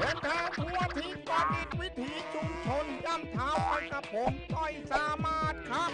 เดินทางทั่วทิศก่อนดินวิถีชุมชนย่ำเท้าไปกับผมต้อยสามารถครับ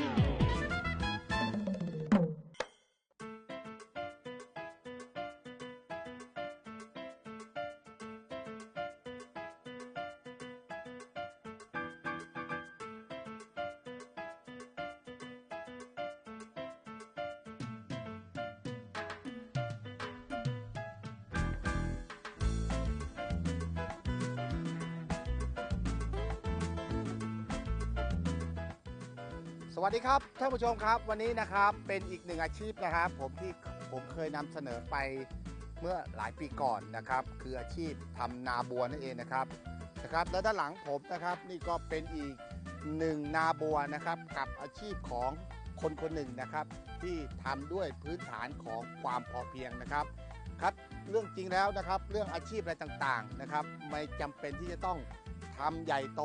สวัสดีครับท่านผู้ชมครับวันนี้นะครับเป็นอีกหนึ่งอาชีพนะครับผมที่ผมเคยนำเสนอไปเมื่อหลายปีก่อนนะครับ คืออาชีพทำนาบัวนั่นเองนะครับนะครับ และด้านหลังผมนะครับนี่ก็เป็นอีกหนึ่งนาบัวนะครับกับอาชีพของคนคนหนึ่งนะครับ ที่ทำด้วยพื้นฐานของความพอเพียงนะครับ ครับเรื่องจริงแล้วนะครับ เรื่องอาชีพอะไรต่างๆนะครับ ไม่จำเป็นที่จะต้องทำใหญ่โต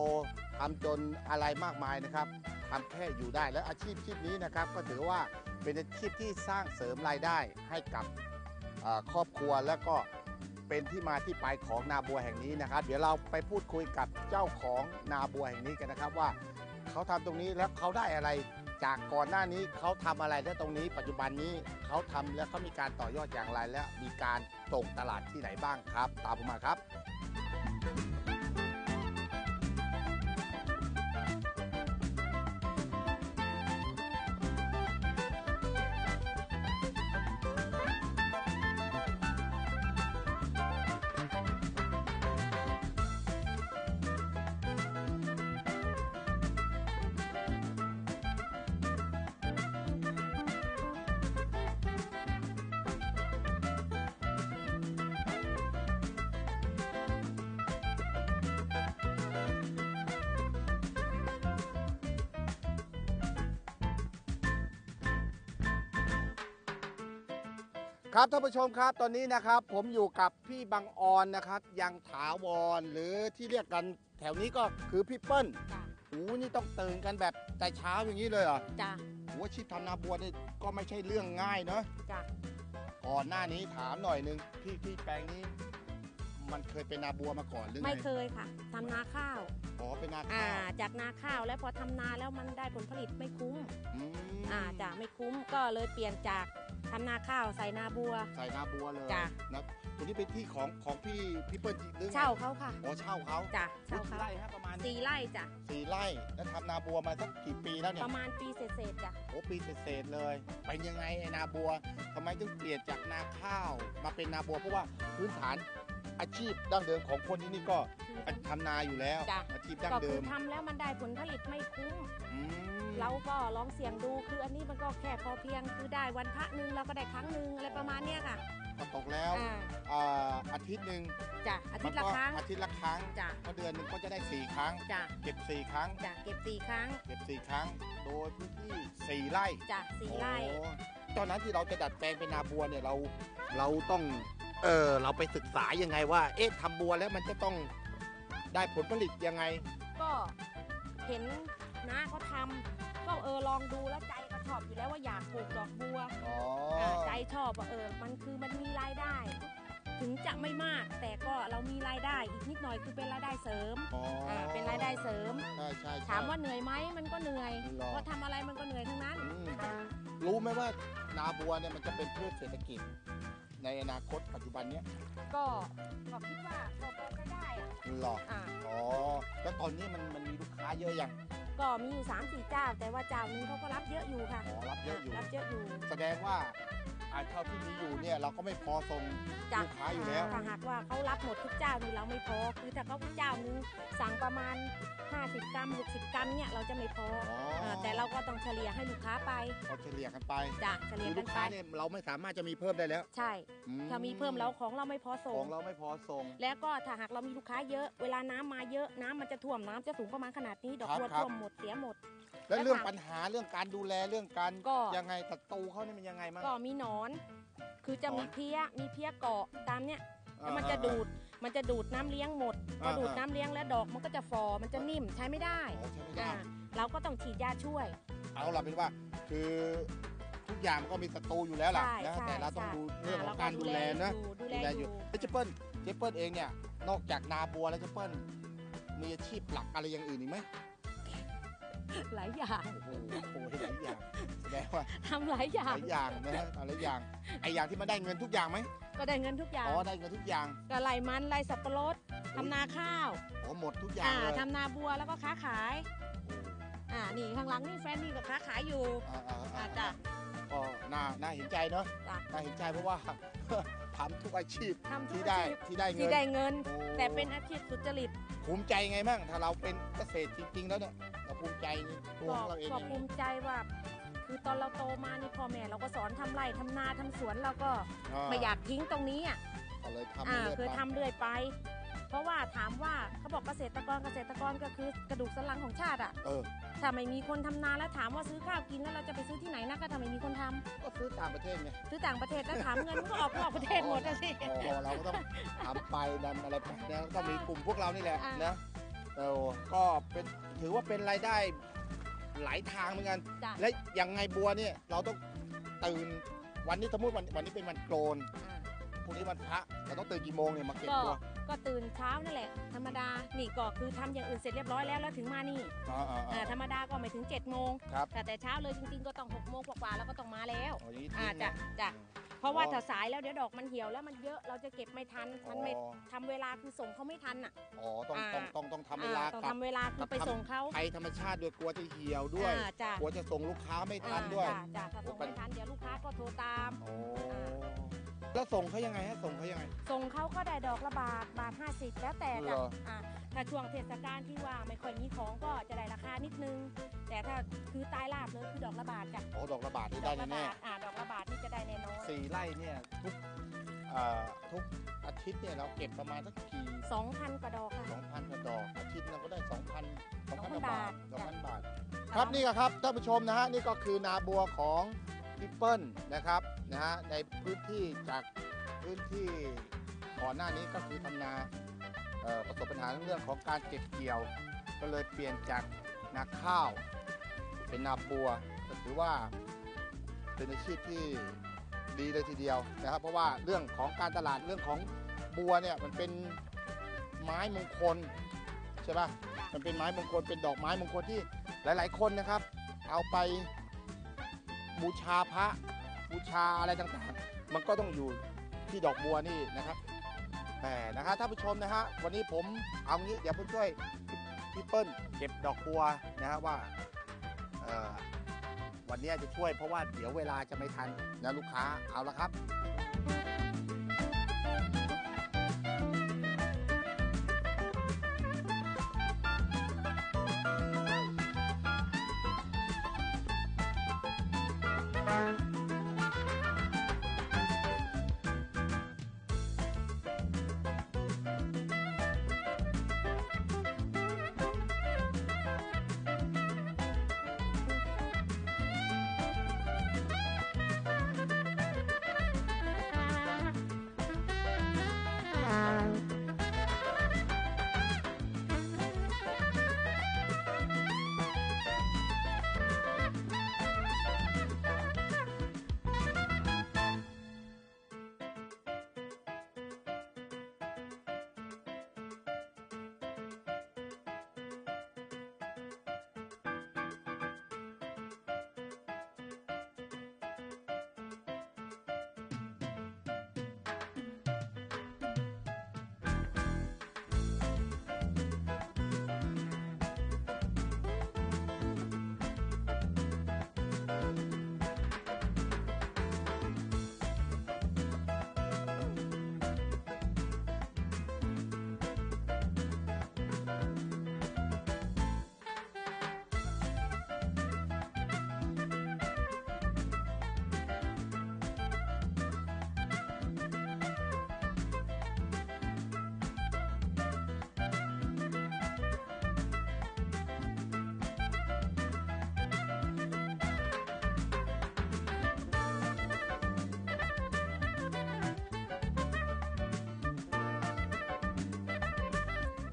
ทำจนอะไรมากมายนะครับ ทำแค่อยู่ได้และอาชีพชีพนี้นะครับ ก็ถือว่าเป็นอาชีพที่สร้างเสริมรายได้ให้กับครอบครัวแล้วก็เป็นที่มาที่ไปของนาบัวแห่งนี้นะครับ เดี๋ยวเราไปพูดคุยกับเจ้าของนาบัวแห่งนี้กันนะครับว่าเขาทำตรงนี้แล้วเขาได้อะไรจากก่อนหน้านี้เขาทำอะไรและตรงนี้ ปัจจุบันนี้เขาทำแล้วเขามีการต่อยอดอย่างไร และมีการส่งตลาดที่ไหนบ้างครับ ตามผมมาครับ ครับท่านผู้ชมครับตอนนี้นะครับ ผมอยู่กับพี่บังออนนะครับยังถาวรหรือที่เรียกกันแถวนี้ก็คือพี่เปิ้ลจ้ะโอ้นี่ต้องตื่นกันแบบแต่เช้าอย่างนี้เลยเหรอจ้ะโอ้อาชีพทำนาบัวนี่ก็ไม่ใช่เรื่องง่ายเนาะจ้ะก่อนหน้านี้ถามหน่อยหนึงที่ที่แปลงนี้ มันเคยเป็นนาบัวมาก่อนหรือไงไม่เคยค่ะทำนาข้าวอ๋อเป็นนาอ่าข้าวจากนาข้าวแล้วพอทำนาแล้วมันได้ผลผลิตไม่คุ้มอืมอ่าจ้ะไม่คุ้มก็เลยเปลี่ยนจาก ทำนาข้าวใส่นาบัว ใส่นาบัวเลยจ้ะ นะตัวนี้เป็นที่ของของพี่พี่เปิ้ลจริงหรือไงเช่าเขาค่ะอ๋อเช่าเขาจ้ะวิเช่าธีเขาไร่ฮะประมาณสี่ไร่จ้ะสี่ไร่แล้วทำนาบัวมาสักกี่ปีแล้วเนี่ยประมาณปีเศษๆจ้ะโอ้ปีเศษๆเลยเป็นยังไงไอ้นาบัวทำไมถึงเปลี่ยนจากนาข้าวมาเป็นนาบัวเพราะว่าพื้นฐานอาชีพดั้งเดิมของคนที่นี่ก็คือ ทำนาอยู่แล้ว จ้ะ อาชีพดั้งก็เดิคือมทำแล้วมันได้ผลผลิตไม่คุ้ม อืม เราก็ลองเสี่ยงดูคืออันนี้มันก็แค่พอเพียงคือได้วันพระหนึ่งเราก็ได้ครั้งหนึ่งอะไรประมาณเนี้ยค่ะ ก็ตกแล้วอ่าอ่าอาทิตย์หนึ่งจ้ะอาทิตย์ละมันก็ครั้งอาทิตย์ละครั้งจ้ะ ก็เดือนหนึ่งก็จะได้สี่ครั้ง จ้ะเก็บสี่ครั้ง จ้ะเก็บสี่ครั้งเก็บสี่ครั้ง โดยพื้นที่สี่ไร่จ้ะสี่ไร่โอ้ตอนนั้นที่เราจะดัดแปลงเป็นนาบัวเนี่ยเราเราต้องเออเราไปศึกษายังไงว่า เอ๊ะทำบัวแล้วมันจะต้องได้ผลผลิตยังไง ก็เห็น น้าเขาทำก็เออลองดูแล้วใจก็ชอบอยู่แล้วว่าอยากปลูกดอกบัวอ๋ออ่าใจชอบว่าเออ มันคือมันมีรายได้ ถึงจะไม่มาก แต่ก็เรามีรายได้อีกนิดหน่อยคือเป็นรายได้เสริมอ๋ออ่าเป็นรายได้เสริม ใช่ใช่ใช่ ถามว่าเหนื่อยไหมมันก็เหนื่อยหรอ เพราะทำอะไรมันก็เหนื่อยทั้งนั้นอืมอ่ารู้ไหมว่านาบัวเนี่ยมันจะเป็นพืชเศรษฐกิจ ในอนาคตปัจจุบันเนี้ยก็ก็คิดว่าพอพอจะได้อะหรออ่าอ๋อแล้วตอนนี้มันมันมีลูกค้าเยอะยังก็มีอยู่สามสี่เจ้า แต่ว่าเจ้านึงเขาก็รับเยอะอยู่ค่ะอ๋อรับเยอะอยู่รับเยอะอยู่ แสดงว่า อ่าเท่าที่มีอยู่เนี่ยเราก็ไม่พอส่งจ้ะ ลูกค้าอยู่แล้ว ถ้าหากว่าเขารับหมดทุกเจ้านี่เราไม่พอ คือถ้าเขาเจ้านึงสั่งประมาณ 50 กรัม 60 กรัมเนี่ยเราจะไม่พออ๋อเออแต่เราก็ต้องเฉลี่ยให้ลูกค้าไปพอเฉลี่ยกันไปจ้ะเฉลี่คืยอกัลูนกไป ค้าเนี่ยเราไม่สามารถจะมีเพิ่มได้แล้วใช่ อืถ้ามีเพิ่มแล้วของเราไม่พอขส่องง เราไม่พอส่ง แล้วก็ถ้าหากเรามีลูกค้าเยอะ เวลาน้ำมาเยอะน้ำมันจะท่วมน้ำจะสูงประมาณขนาดนี้ ดอกครับบัวครับ ท่วมหมดเสียหมด แล้วแล้วเรื่องถามปัญหาเรื่องการดูแลเรื่องการก็ ยังไงศัตรูเขานี่มันยังไงมั้งก็มีหนอนคือจะมีหนอนเพี้ยมีเพี้ยเกาะตามเนี้ยอ่าแล้วมันจะดูดมันจะดูดน้ำเลี้ยงหมดพออ่าดูดอ่าน้ำเลี้ยงแล้วดอกมันก็จะฟอมันจะนิ่มใช้ไม่ได้อ๋อใช่ไม่ได้อ่าเราก็ต้องฉีดยาช่วย เอาล่ะเป็นว่าคือทุกอย่างก็มีศัตรูอยู่แล้วล่ะใช่นะใช่แต่เราต้องใช่ดูเรื่องของเราการดูแลนะอยู่ดูแลดูแลออยู่ยู่เอ้ยเจเปิ้ลเจเปิ้ลเองเนี่ยนอกจากนาบัวแล้วเจะเปิ้ลมีอาชีพหลักอะไรอย่างอื่นอีกไหม หลายอย่างโอ้โหโอ้โหหลายอย่างแสดงว่าทำหลายอย่าหงลายอย่างนะฮะหลายอย่างไออย่างที่มันได้เงินทุกอย่างไหมก็ได้เงินทุกอย่างอ๋อได้เงินทุกอย่างก็ไล่มันไล่สับปะรดทำนาข้าวอ๋อหมดทุกอย่างอ่าเลยทำนาบัวแล้วก็ค้าขายอ่านี่ข้างหลังนี่แฟนนี่ก็ค้าขายอยู่อ่าอ่าอ่าอ่าจ้ะ ก็น่าน่าเห็นใจเนาะจ้ะ น่าเห็นใจเพราะว่า ทำทุกอาชีพทำทุกที่อาได้ชีพที่ได้เงิที่น ได้เงินโอ้แต่เป็นอาชีพสุจริตภูมิใจไงบ้างถ้าเราเป็นเกษตรจริง ๆ แล้วเนี่ยเราภูมิใจในตัวก็ของเราเองก็ยังไงภูมิใจว่า คือตอนเราโตมานี่พ่อแม่เราก็สอนทำไร่ทำนาทำสวนเราก็ไม่อยากทิ้งตรงนี้อะ ก็เลยทำอ่าเรื่อยคือไปทำเรื่อยไป เพราะว่าถามว่าเขาบอกเกษตรกรเกษตรกรก็คือกระดูกสันหลังของชาติอะ เออ ถ้าไม่มีคนทำนาแล้วถามว่าซื้อข้าวกินแล้วเราจะไปซื้อที่ไหนนะก็ถ้าไม่มีคนทำก็ซื้อต่างประเทศไงซื้อต่างประเทศแล้วถามเงินมันก็ออกนอกประเทศหมดอะสิ โอ้โหเราก็ต้องทำไปดันอะไรไปนะต้องมีกลุ่มพวกเรานี่แหละอ่าน นะเออก็เป็นถือว่าเป็นรายได้หลายทางเหมือนกัน จ้ะและอย่างไงบัวเนี่ยเราต้องตื่นวันนี้สมมติวันวันนี้เป็นวันโกนอ่า พรุ่งนี้วันพระเราต้องตื่นกี่โมงเนี่ยมาเก็บก็บัว ก็ตื่นเช้านั่นแหละ ธรรมดานี่ก็คือทำอย่างอื่นเสร็จเรียบร้อยแล้วแล้วถึงมานี่อ่าอ่าอ่าอ่าธรรมดาก็ไม่ถึง7จ็ดโมงครับแต่แต่เช้าเลยจริงๆก็ต้อง6กโมงกว่าๆแล้วก็ต้องมาแล้วอ๋ออย่างนี้อ่าทิ้งจ้ะนะจ้ะเพราะว่าถ้าสายแล้วเดี๋ยวดอกมันเหี่ยวแล้วมันเยอะเราจะเก็บไม่ทันมันไม่อ๋อ ทำเวลาคือส่งเขาไม่ทันอะ อ๋อต้องอ่า ต้องต้องต้องทำเวลาอ่ต้องกับ ทำเวลาคือไปส่งเขาภัยธรรมชาติด้วยกลัวจะเหี่ยวด้วย อ่าจ้ะกลัวจะส่งลูกค้าไม่ทันด้วย อ่าจ้ะจ้ะถ้าส่งไม่ทันเดี๋ยวลูกค้าก็โทรตาม โอ้ แล้วส่งเขายังไงฮะส่งเขายังไง ส่งเขาก็ได้ดอกละบาทบาท50 แล้วแต่เหรจ้ะออ่าถ้าช่วงเทศกาลที่ว่าไม่ค่อยมีของก็จะได้ราคานิดนึง แต่ถ้าคือตายลาบเลยคือดอกละบาทจ้ะโอ้ดอกระบาดนี่ดได้อกละแน่บาทอ่าดอกละบาทนี่จะได้แน่นอนๆสี่ไร่เนี่ยทุกเอ่อทุกอาทิตย์เนี่ยเราเก็บประมาณสักกี่2,000กว่าดอกค่ะ สองพันกว่าดอกอาทิตย์เราก็ได้สองพันสองพัน2,000บาทสบาองทพันบาท ครับนี่ก็ครับท่านผู้ชมนะฮะนี่ก็คือนาบัวของพี่เปิ้ลนะครับ นะฮะในพื้นที่จากพื้นที่ก่อนหน้านี้ก็คือทำนาประสบปัญหาเรื่องของการเก็บเกี่ยว ก็เลยเปลี่ยนจากนาข้าว เป็นนาบัวก็ถือว่าเป็นอาชีพที่ดีเลยทีเดียวนะครับ เพราะว่าเรื่องของการตลาดเรื่องของบัวเนี่ยมันเป็นไม้มงคลใช่ปะมันเป็นไม้มงคลเป็นดอกไม้มงคลที่หลาย ๆ คนนะครับ เอาไปบูชาพระ บูชาอะไรต่างๆ มันก็ต้องอยู่ที่ดอกบัวนี่นะครับแหมนะครับท่านผู้ชมนะฮะวันนี้ผมเอางี้เดี๋ยวผมช่วยพี่เปิ้ลเก็บดอกบัวนะฮะว่าวันนี้จะช่วยเพราะว่าเดี๋ยวเวลาจะไม่ทันนะลูกค้าเอาละครับ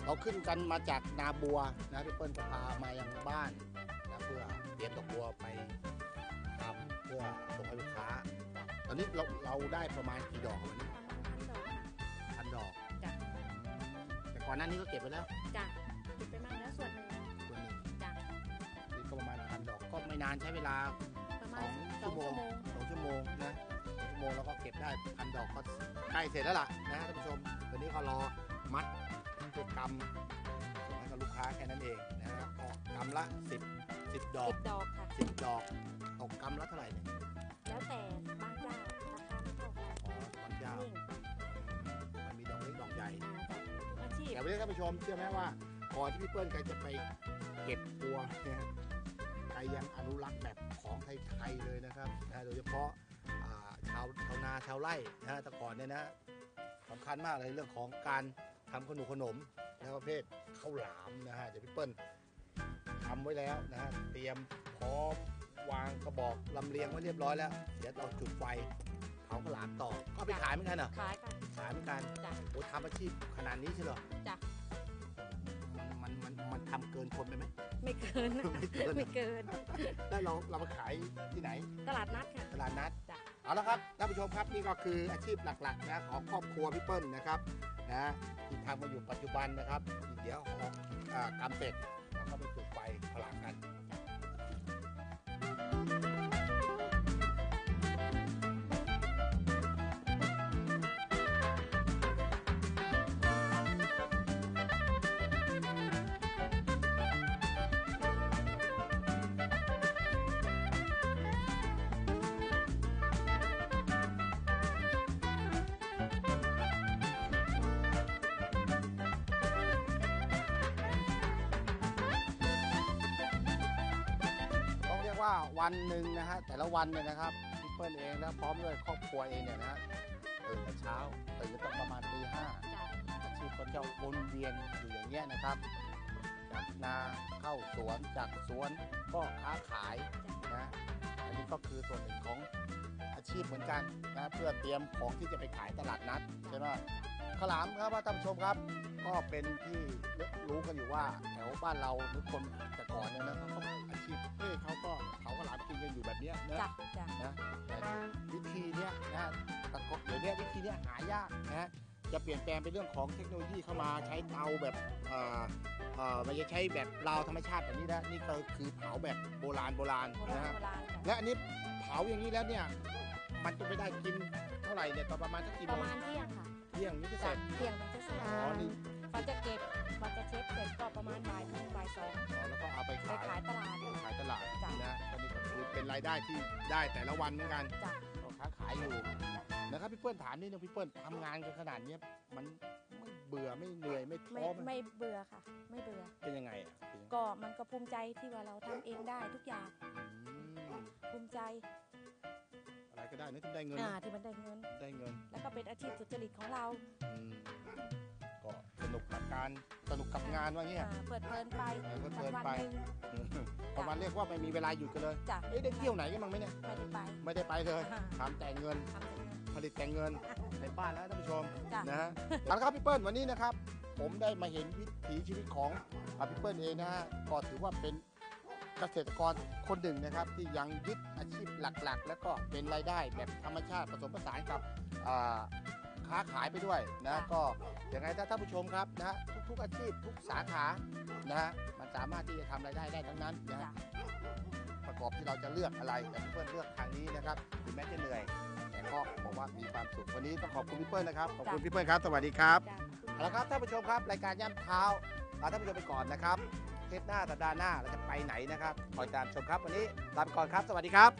เราขึ้นกันมาจากนาบัวนะพี่เปิ้ลจะพามายังบ้านนะเพื่อเตรียมดอกบัวไปทำเพื่อส่งให้ลูกค้า ตอนนี้เราเราได้ประมาณกี่ดอกวันนี้ประมาณพันดอกค่ะพันดอกจ้ะก่อนหน้านี้ก็เก็บไปแล้วจ้ะเก็บไปมั่งแล้วส่วนหนึ่งส่วนหนึ่งจ้ะนี่ก็ประมาณพันดอกก็ไม่นานใช้เวลาประมาณสองสองชั่ชั่ววโมโมงงสองชั่วโมงนะสองชั่วโมงแล้วก็เก็บได้พันดอกก็ใกล้เสร็จแล้วล่ะนะท่านผู้ชมตอนนี้ก็รอมัด เพื่อกำส่งให้กับลูกค้าแค่นั้นเองนะฮะก็กำละสิบสิบดอกสิบดอกค่ะสิบดอกตกกำละเท่าไหร่เนี่ยแล้วแต่บางเจ้าราคาไม่เท่ากันอ๋อบางเจ้านิ่งมันมีดอกเล็กดอกใหญ่ อ่าจ้ะอาชีพแต่วันนี้ท่านผู้ชมเชื่อไหมว่าก่อนที่พี่เปิ้ลแกจะไปเก็บบัวเนี่ยแกยังอนุรักษ์แบบของไทยๆเลยนะครับนะโดยเฉพาะอ่าชาวชาวนาชาวไร่นะฮะแต่ก่อนเนี่ยนะ สำคัญมากเลยเรื่องของการทำขนมขนมนะประเภทข้าวหลามนะฮะเดี๋ยวพี่เปิ้ลทำไว้แล้วนะฮะเตรียมพร้อมวางกระบอกลำเลียงไว้เรียบร้อยแล้วเดี๋ยวเราจุดไฟเผาข้าวหลามต่อก็เอาไปขายเหมือนกันเหรอขายค่ะขายเหมือนกันจ้ะโอ้ทำอาชีพขนาดนี้ใช่เหรอจ้ะมันมันมันมันทำเกินคนไปไหม ไม่เกินนะไม่เกิน ไม่เกิน แล้วเราเรามาขายที่ไหน ตลาดนัดค่ะ ตลาดนัดจ้ะ เอาละครับท่านผู้ชมครับนี่ก็คืออาชีพหลักๆนะของครอบครัวพี่เปิ้ลนะครับนะที่ทำมาอยู่ปัจจุบันนะครับเดี๋ยวขอกากำเป็ดเราก็ไปจุดไฟพลังกัน ว่าวันหนึ่งนะฮะแต่ละวันเนี่ยนะครับพี่เปิ้ลเองและพร้อมด้วยครอบครัวเองเนี่ยนะฮะตื่นแต่เช้าตื่นตั้งประมาณตีห้าจ้ะอาชีพก็จะวนเวียนอยู่อย่างเงี้ยนะครับจากนาเข้าสวนจากสวนก็ค้าขายนะอันนี้ก็คือส่วนหนึ่งของอาชีพเหมือนกันนะเพื่อเตรียมของที่จะไปขายตลาดนัดใช่ไหม ข้าวหลามครับท่านผู้ชมครับ ก็เป็นที่รู้กันอยู่ว่าแถวบ้านเราหรือคนแต่ก่อนเนี่ยนะเขาก็อาชีพเอ้ยเขาก็เผาข้าวหลามกินกันอยู่แบบเนี้ยนะจ้ะจ้ะนะแต่วิธีเนี้ยนะแต่ก็เดี๋ยวเนี้ยวิธีเนี้ยหายากนะจะเปลี่ยนแปลงเป็นเรื่องของเทคโนโลยีเข้ามาใช้เตาแบบเอ่อเอ่อมันจะใช้แบบราวธรรมชาติแบบนี้นะนี่ก็คือเผาแบบโบราณโบราณโบรานะณฮะ โบราณจ้ะและอันนี้เผาอย่างนี้แล้วเนี่ย มันจะไม่ได้กินเท่าไหร่เนี่ยตอนประมาณสักกี่ปโมระงมาณเที่ยงค่ะเที่ยงนี่จะเสจ้ะร็จเที่ยงมันจะเสร็จอ๋อนี่มันจะเก็บมันจะเช็ดเสร็จก็ประมาณบ่ายโมงบ่ายสองอ๋อแล้วก็เอาไปไปขายขายตลาดขายตลาดจ้ะนะก็นี่ก็คือเป็นรายได้ที่ได้แต่ละวันเหมือนกันจ้ะก็ค้าขายอยู่ นะครับพี่เปิ้ลถามนิดนึงพี่เปิ้ลทำงานกันขนาดเนี้ยมันไม่เบื่อไม่เหนื่อยไม่ท้ไม่อไหมไม่เบื่อค่ะ ไม่เบื่อ เป็นยังไงอะเป็นยังไงก็มันก็ภูมิใจที่ว่าเราทำเองได้ทุกอย่างอืมภูมิใจอะไรก็ได้นะที่ได้เงินอ่านะที่มันได้เงิน ได้เงิน แล้วก็เป็นอาชีพสุจริตของเราอืมก็สนุกกับการสนุกกับงานว่างี้อ่าเพลิดเพลินไปเออเพลิดเพลิวันนวันไปหนึ่ง ประมาณเรียกว่าไม่มีเวลาหยุดกันเลยจ้ะ เอ้ยได้เที่ยวไหนกันบ้างไหมเนี่ย ไม่ได้ไป ไม่ได้ไปเลยอ่า ทำแต่เงิน ทำแต่เงินผ ลิตแต่เงินในบ้านแล้วท่านผู้ชมจ้ะ นะฮะเอาละครับพี่เปิ้ลวันนี้นะครับ ผมได้มาเห็นวิถีชีวิตของอ่าพี่เปิ้ลเองนะฮะก็ถือว่าเป็นเกษตรกรคนหนึ่งนะครับ ที่ยังยึดอาชีพหลักๆ แล้วก็เป็นรายได้แบบธรรมชาติผสมผสานกับอ่าค้าขายไปด้วยนะก็ยังไงถ้าท่านผู้ชมครับนะฮะทุกๆอาชีพทุกสาขานะฮะมันสามารถที่จะทำรายได้ได้ทั้งนั้นนะฮะจ้ะประกอบที่เราจะเลือกอะไรแต่พี่เปิ้ลเลือกทางนี้นะครับถึงแม้จะเหนื่อย แต่ก็บอกว่ามีความสุขวันนี้ต้องขอบคุณพี่เปิ้ลนะครับขอบคุณพี่เปิ้ลครับสวัสดีครับจ้ะเอาละครับท่านผู้ชมครับรายการย่ำเท้าลาท่านผู้ชมไปก่อนนะครับเทปหน้าสัปดาห์หน้าเราจะไปไหนนะครับคอยตามชมครับวันนี้ลาไปก่อนครับ สวัสดีครับ